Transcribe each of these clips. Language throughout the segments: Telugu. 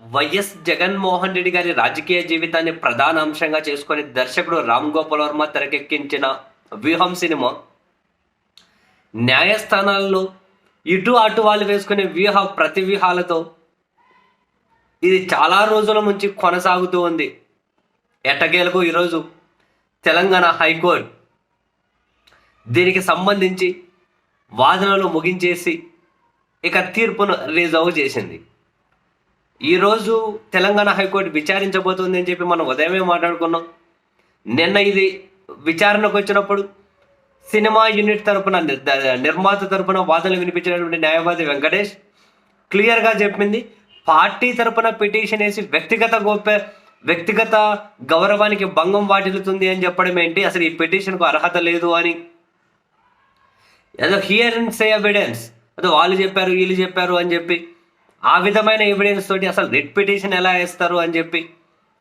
వైఎస్ జగన్మోహన్ రెడ్డి గారి రాజకీయ జీవితాన్ని ప్రధాన అంశంగా చేసుకుని దర్శకుడు రామ్ గోపాల్ వర్మ తెరకెక్కించిన వ్యూహం సినిమా. న్యాయస్థానాల్లో ఇటు అటు వాళ్ళు వేసుకునే వ్యూహ ప్రతి వ్యూహాలతో ఇది చాలా రోజుల నుంచి కొనసాగుతూ ఉంది. ఎట్టకేలకు ఈరోజు తెలంగాణ హైకోర్టు దీనికి సంబంధించి వాదనలు ముగించేసి ఇక తీర్పును రిజర్వ్ చేసింది. ఈరోజు తెలంగాణ హైకోర్టు విచారించబోతుంది అని చెప్పి మనం ఉదయమే మాట్లాడుకున్నాం. నిన్న ఇది విచారణకు వచ్చినప్పుడు సినిమా యూనిట్ తరపున నిర్మాత తరపున వాదనలు వినిపించినటువంటి న్యాయవాది వెంకటేష్ క్లియర్గా చెప్పింది. పార్టీ తరపున పిటిషన్ వేసి వ్యక్తిగత గోప్య వ్యక్తిగత గౌరవానికి భంగం వాటిల్లుతుంది అని చెప్పడం ఏంటి? అసలు ఈ పిటిషన్కు అర్హత లేదు అని. ఏదో హియర్ అండ్ సే ఎవిడెన్స్ అదో వాళ్ళు చెప్పారు వీళ్ళు చెప్పారు అని చెప్పి. ఆ విధమైన ఎవిడెన్స్ తోటి అసలు రిట్ పిటిషన్ ఎలా వేస్తారు అని చెప్పి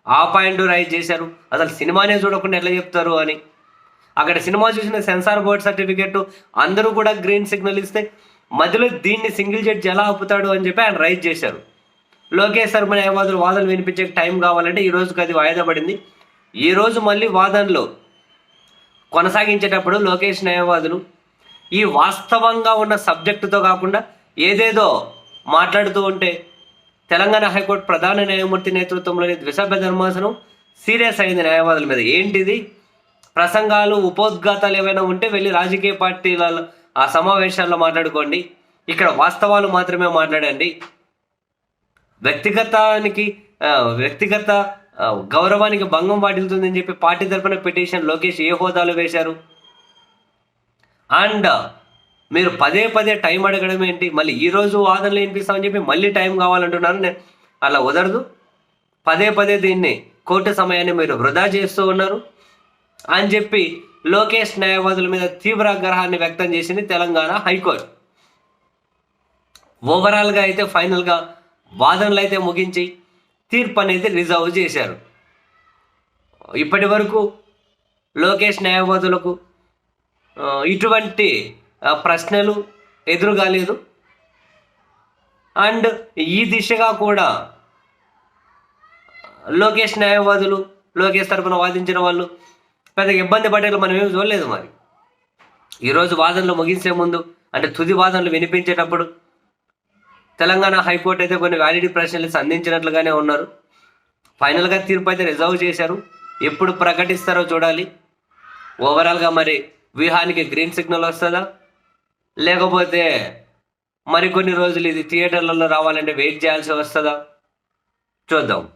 ఆ పాయింట్ రైజ్ చేశారు. అసలు సినిమానే చూడకుండా ఎట్లా చెప్తారు అని. అక్కడ సినిమా చూసిన సెన్సార్ బోర్డ్ సర్టిఫికెట్ అందరూ కూడా గ్రీన్ సిగ్నల్ ఇస్తే మధ్యలో దీన్ని సింగిల్ జడ్జి ఎలా ఆపుతాడు అని చెప్పి ఆయన రైజ్ చేశారు. లోకేష్ శర్మ న్యాయవాదులు వాదనలు వినిపించే టైం కావాలంటే ఈ రోజుకి అది వాయిదా పడింది. ఈ రోజు మళ్ళీ వాదనలు కొనసాగించేటప్పుడు లోకేష్ న్యాయవాదులు ఈ వాస్తవంగా ఉన్న సబ్జెక్టుతో కాకుండా ఏదేదో మాట్లాడుతూ ఉంటే తెలంగాణ హైకోర్టు ప్రధాన న్యాయమూర్తి నేతృత్వంలోని ద్విసభ్య ధర్మాసనం సీరియస్ అయింది న్యాయవాదుల మీద. ఏంటిది? ప్రసంగాలు ఉపోద్ఘాతాలు ఏమైనా ఉంటే వెళ్ళి రాజకీయ పార్టీల ఆ సమావేశాల్లో మాట్లాడుకోండి. ఇక్కడ వాస్తవాలు మాత్రమే మాట్లాడండి. వ్యక్తిగతానికి వ్యక్తిగత గౌరవానికి భంగం వాటిల్తుందని చెప్పి పార్టీ తరఫున పిటిషన్ లోకేష్ ఏ హోదాలు వేశారు? అండ్ మీరు పదే పదే టైం అడగడం ఏంటి? మళ్ళీ ఈ రోజు వాదనలు వినిపిస్తామని చెప్పి మళ్ళీ టైం కావాలంటున్నారు నేను అలా కుదరదు పదే పదే దీన్ని కోర్టు సమయాన్ని మీరు వృధా చేస్తూ ఉన్నారు అని చెప్పి లోకేష్ న్యాయవాదుల మీద తీవ్ర ఆగ్రహాన్ని వ్యక్తం చేసింది తెలంగాణ హైకోర్టు. ఓవరాల్గా అయితే ఫైనల్గా వాదనలు అయితే ముగించి తీర్పు అనేది రిజర్వ్ చేశారు. ఇప్పటి వరకు లోకేష్ న్యాయవాదులకు ఇటువంటి ప్రశ్నలు ఎదురు కాలేదు అండ్ ఈ దిశగా కూడా లోకేష్ న్యాయవాదులు లోకేష్ తరపున వాదించిన వాళ్ళు పెద్దగా ఇబ్బంది పడేలా మనం ఏమి చూడలేదు మరి. ఈరోజు వాదనలు ముగించే ముందు అంటే తుది వాదనలు వినిపించేటప్పుడు తెలంగాణ హైకోర్టు అయితే కొన్ని వ్యాలిటీ ప్రశ్నలు సంధించినట్లుగానే ఉన్నారు. ఫైనల్గా తీర్పు అయితే రిజర్వ్ చేశారు. ఎప్పుడు ప్రకటిస్తారో చూడాలి. ఓవరాల్గా మరి వ్యూహానికి గ్రీన్ సిగ్నల్ వస్తుందా? లేకపోతే మరికొన్ని రోజులు ఇది థియేటర్లలో రావాలంటే వెయిట్ చేయాల్సి వస్తుందా? చూద్దాం.